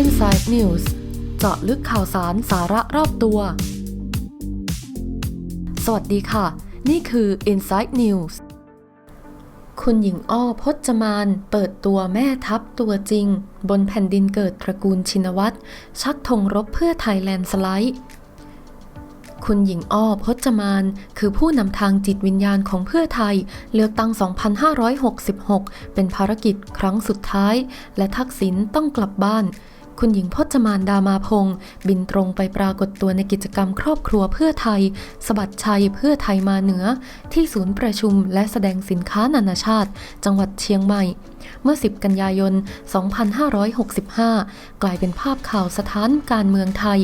Inside News เจาะลึกข่าวสารสาระรอบตัว สวัสดีค่ะ นี่คือ Inside News คุณหญิงอ้อพจมาน เปิดตัวแม่ทัพตัวจริง บนแผ่นดินเกิดตระกูลชินวัตรชักธงรบเพื่อไทยแลนด์สไลด์ คุณหญิงอ้อพจมาน คือผู้นำทางจิตวิญญาณของเพื่อไทย เลือกตั้ง 2566 เป็นภารกิจครั้งสุดท้าย และทักษิณต้องกลับบ้าน คุณหญิงพจมานดามาพงศ์บินตรงไปปรากฏตัวในกิจกรรมครอบครัวเพื่อไทย สบัดชัยเพื่อไทยมาเหนือ ที่ศูนย์ประชุมและแสดงสินค้านานาชาติ จังหวัดเชียงใหม่ เมื่อ 10 กันยายน 2565 กลายเป็นภาพข่าวสถานการเมืองไทย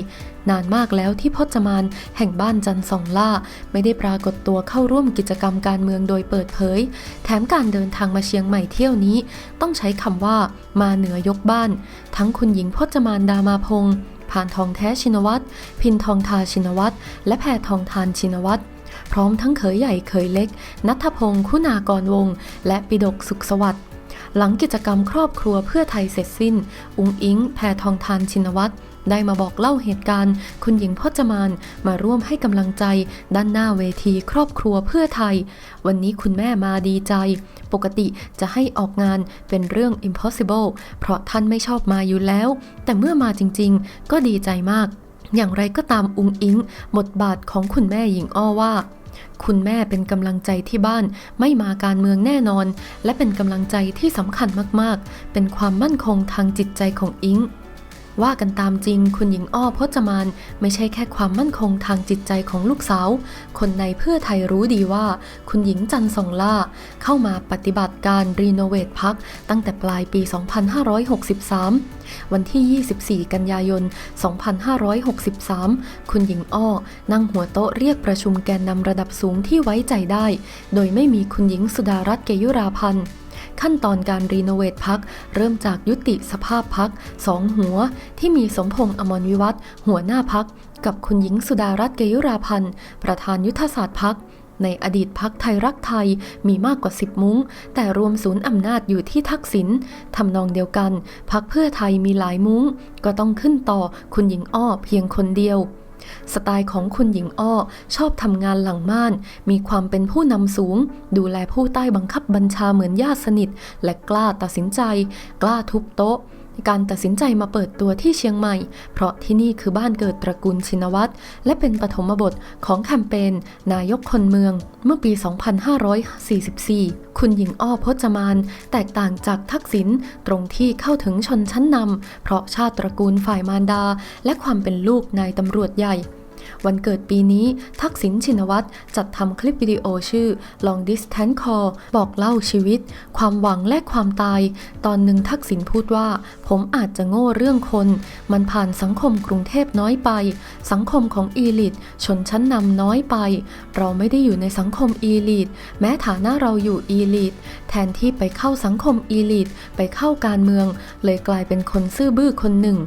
นานมากแล้วที่พจมานแห่งบ้านจันทร์สองล่า ไม่ได้ปรากฏตัวเข้าร่วมกิจกรรมการเมืองโดยเปิดเผย แถมการเดินทางมาเชียงใหม่เที่ยวนี้ ต้องใช้คำว่ามาเหนือยกบ้าน ทั้งคุณหญิงพจมานดามาพงศ์ผ่านทองแท้ชินวัตร พินทองทาชินวัตร และแพรทองทานชินวัตร พร้อมทั้งเขยใหญ่เขยเล็ก นัทพงศ์คุณากรวงศ์และปิดกสุขสวัสดิ์ หลังกิจกรรมครอบครัวเพื่อไทยเสร็จสิ้น อุงอิง แพทองทานชินวัตรได้มาบอกเล่าเหตุการณ์ คุณหญิงพจมานมาร่วมให้กำลังใจ ด้านหน้าเวทีครอบครัวเพื่อไทย วันนี้คุณแม่มาดีใจ ปกติจะให้ออกงานเป็นเรื่อง impossible เพราะท่านไม่ชอบมาอยู่แล้ว แต่เมื่อมาจริงๆ ก็ดีใจมาก อย่างไรก็ตามอุงอิง บทบาทของคุณแม่หญิงอ้อว่า คุณแม่เป็นกำลังใจที่บ้านไม่มาการเมืองแน่นอน และเป็นกำลังใจที่สำคัญมากๆ เป็นความมั่นคงทางจิตใจของอิง ว่ากันตามจริง คุณหญิงอ้อพจมานไม่ใช่แค่ความมั่นคงทางจิตใจของลูกสาว คนในเพื่อไทยรู้ดีว่า คุณหญิงจันทร์สองล่า เข้ามาปฏิบัติการรีโนเวทพักตั้งแต่ปลายปี 2563 วันที่ 24 กันยายน 2563 คุณหญิงอ้อ นั่งหัวโต๊ะเรียกประชุมแกนนำระดับสูงที่ไว้ใจได้ โดยไม่มีคุณหญิงสุดารัตน์เกยุราพันธ์ ขั้นตอนการรีโนเวทพัก เริ่มจากยุติสภาพพักสองหัว ที่มีสมพงษ์อมรวิวัฒหัวหน้าพัก กับคุณหญิงสุดารัตน์เกยุราพันธ์ประธานยุทธศาสตร์พักในอดีตพักไทยรักไทยมีมากกว่า 10 มุ้ง แต่รวมศูนย์อำนาจอยู่ที่ทักษิณทำนองเดียวกัน พักเพื่อไทยมีหลายมุ้ง ก็ต้องขึ้นต่อคุณหญิงอ้อเพียงคนเดียว สไตล์ของคุณหญิงอ้อชอบทำงานหลังม่าน มีความเป็นผู้นำสูง ดูแลผู้ใต้บังคับบัญชาเหมือนญาติสนิท และกล้าตัดสินใจ กล้าทุบโต๊ะ การตัดสินใจมาเปิดตัวที่เชียงใหม่ เพราะที่นี่คือบ้านเกิดตระกูลชินวัตรและเป็นปฐมบทของแคมเปญนายกคนเมืองเมื่อปี 2544 คุณหญิงอ้อพจมาน แตกต่างจากทักษิณตรงที่เข้าถึงชนชั้นนำเพราะชาติตระกูลฝ่ายมารดา และความเป็นลูกนายตำรวจใหญ่ วันเกิดปีนี้ทักษิณชินวัตรจัดทำคลิปวิดีโอชื่อ Long Distance Call บอกเล่าชีวิต ความหวังและความตาย ตอนหนึ่งทักษิณพูดว่า ผมอาจจะโง่เรื่องคน มันผ่านสังคมกรุงเทพน้อยไป สังคมของอีลิต ชนชั้นนำน้อยไป เราไม่ได้อยู่ในสังคมอีลิต แม้ฐานะเราอยู่อีลิต แทนที่ไปเข้าสังคมอีลิต ไปเข้าการเมือง เลยกลายเป็นคนซื่อบื้อคนหนึ่ง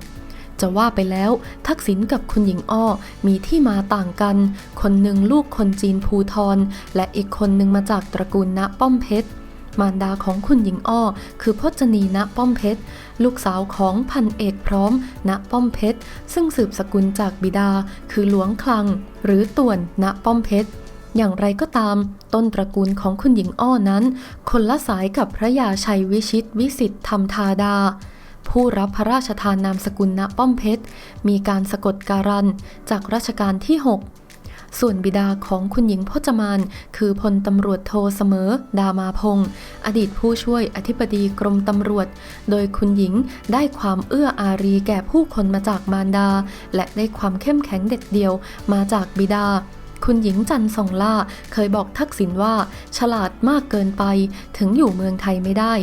จะว่าไปแล้ว ทักษิณกับคุณหญิงอ้อมีที่มาต่างกัน คนหนึ่งลูกคนจีนภูทร และอีกคนหนึ่งมาจากตระกูลณป้อมเพชรมารดาของคุณหญิงอ้อ คือพจนีณป้อมเพชร ลูกสาวของพันเอกพร้อม ณป้อมเพชร ซึ่งสืบสกุลจากบิดา คือหลวงคลัง หรือต่วนณป้อมเพชร อย่างไรก็ตาม ต้นตระกูลของคุณหญิงอ้อนั้น คนละสายกับพระยาชัยวิชิตวิสิทธธรรมธาดา ผู้รับพระราชทานนามสกุลณป้อมเพชร มีการสะกดการันจากรัชกาลที่ 6 ส่วนบิดาของคุณหญิงพจมาน คือพลตำรวจโทเสมอ ดามาพงศ์อดีตผู้ช่วยอธิบดีกรมตำรวจ โดยคุณหญิงได้ความเอื้ออารีแก่ผู้คนมาจากมารดา และได้ความเข้มแข็งเด็ดเดี่ยวมาจากบิดา คุณหญิงจันทร์สองล่าเคยบอกทักษิณว่า ฉลาดมากเกินไปถึงอยู่เมืองไทยไม่ได้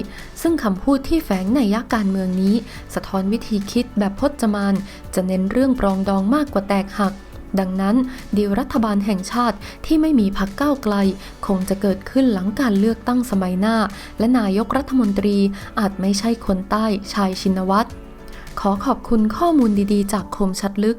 ซึ่งคำพูดที่แฝงในยักการเมืองนี้ สะท้อนวิธีคิดแบบพจมาน จะเน้นเรื่องปรองดองมากกว่าแตกหัก ดังนั้นดีลรัฐบาลแห่งชาติที่ไม่มีพักก้าวไกล คงจะเกิดขึ้นหลังการเลือกตั้งสมัยหน้า และนายกรัฐมนตรีอาจไม่ใช่คนใต้ชายชินวัตรขอขอบคุณข้อมูลดีๆ จากคมชัดลึก